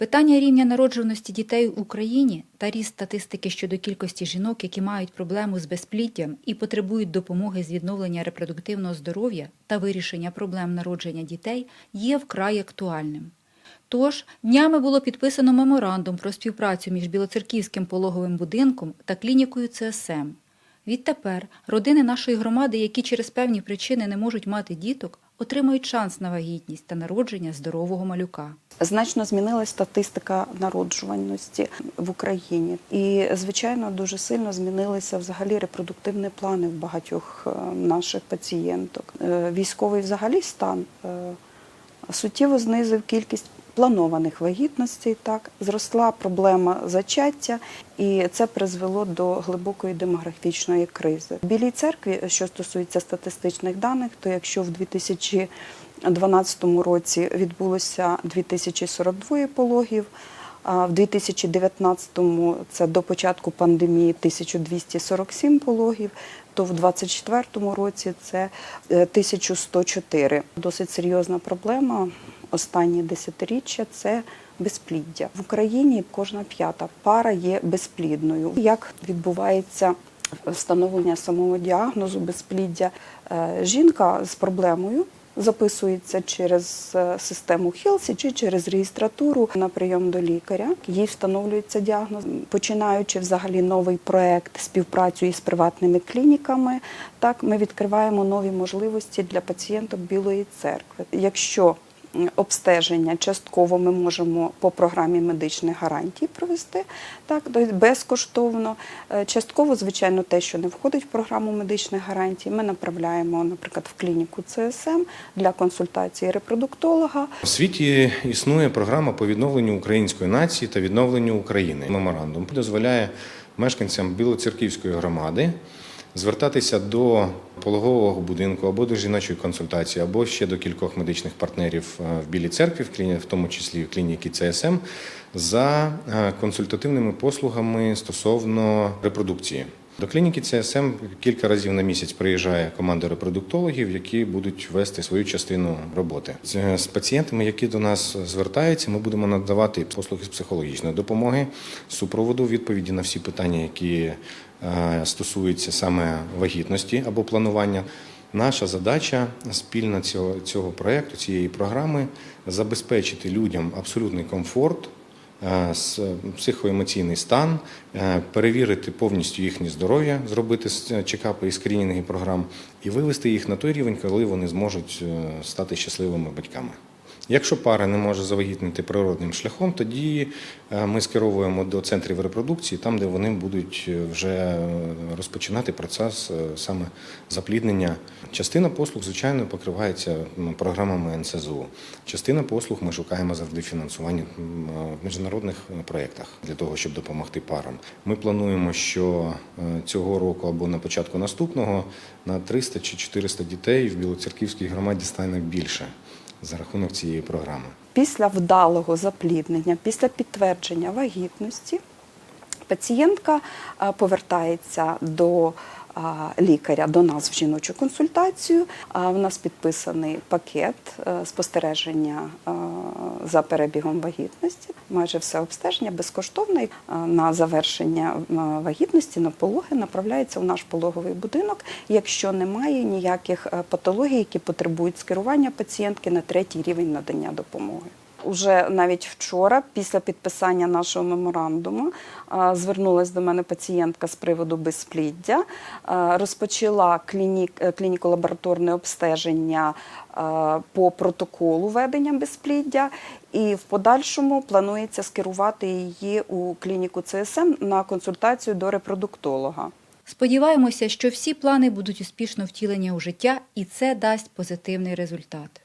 Питання рівня народжуваності дітей в Україні та ріст статистики щодо кількості жінок, які мають проблему з безпліддям і потребують допомоги з відновлення репродуктивного здоров'я та вирішення проблем народження дітей, є вкрай актуальним. Тож днями було підписано меморандум про співпрацю між Білоцерківським пологовим будинком та клінікою ЦСМ. Відтепер родини нашої громади, які через певні причини не можуть мати діток, отримають шанс на вагітність та народження здорового малюка. Значно змінилася статистика народжуваності в Україні, і звичайно дуже сильно змінилися взагалі репродуктивні плани в багатьох е, наших пацієнток. Е, Військовий взагалі стан е, суттєво знизив кількість планованих вагітностей. Так зросла проблема зачаття, і це призвело до глибокої демографічної кризи. В Білій церкві, що стосується статистичних даних, то якщо в 2012 році відбулося 2042 пологів. В 2019-му це до початку пандемії 1247 пологів, то в 2024 році це е, 1104. Досить серйозна проблема останні десятиріччя це безпліддя. В Україні кожна п'ята пара є безплідною. Як відбувається встановлення самого діагнозу безпліддя? Е, Жінка з проблемою записується через е, систему Хелсі чи через реєстратуру на прийом до лікаря. Їй встановлюється діагноз, починаючи взагалі новий проект співпрацю із приватними клініками. Так ми відкриваємо нові можливості для пацієнток Білої церкви. Якщо Обстеження частково ми можемо по програмі медичних гарантій провести так, безкоштовно. Е, Частково, звичайно, те, що не входить в програму медичних гарантій, ми направляємо, наприклад, в клініку ЦСМ для консультації репродуктолога. У світі існує програма по відновленню української нації та відновленню України. Меморандум дозволяє мешканцям Білоцерківської громади звертатися до пологового будинку або до жіночої консультації, або ще до кількох медичних партнерів е, в Білій церкві, в тому числі в клініки ЦСМ, за е, консультативними послугами стосовно репродукції. До клініки ЦСМ кілька разів на місяць приїжджає команда репродуктологів, які будуть вести свою частину роботи. З- З пацієнтами, які до нас звертаються, ми будемо надавати послуги з психологічної допомоги, супроводу, відповіді на всі питання, які е, стосуються саме вагітності або планування. Наша задача спільна цього, цього проєкту, цієї програми забезпечити людям абсолютний комфорт е, психоемоційний стан, е, перевірити повністю їхнє здоров'я, зробити чекапи і скринінги програм, і вивести їх на той рівень, коли вони зможуть е, стати щасливими батьками. Якщо пара не може завагітнити природним шляхом, тоді е, ми скеровуємо до центрів репродукції, там, де вони будуть е, вже е, розпочинати процес саме запліднення. Частина послуг, звичайно, покривається програмами НСЗУ. Частина послуг ми шукаємо завжди фінансування в міжнародних проєктах для того, щоб допомогти парам. Ми плануємо, що цього року або на початку наступного на 300 чи 400 дітей в Білоцерківській громаді стане більше за рахунок цієї програми. Після вдалого запліднення, після підтвердження вагітності, пацієнтка повертається до лікаря, до нас в жіночу консультацію. А, В нас підписаний пакет е, спостереження е, за перебігом вагітності. Майже все обстеження безкоштовне. На завершення вагітності на пологи направляється в наш пологовий будинок, якщо немає ніяких е, патологій, які потребують скерування пацієнтки на третій рівень надання допомоги. Уже навіть вчора, після підписання нашого меморандуму, звернулася до мене пацієнтка з приводу безпліддя, розпочала е, клініко-лабораторне обстеження по протоколу ведення безпліддя, і в подальшому планується скерувати її у клініку ЦСМ на консультацію до репродуктолога. Сподіваємося, що всі плани будуть успішно втілені у життя, і це дасть позитивний результат.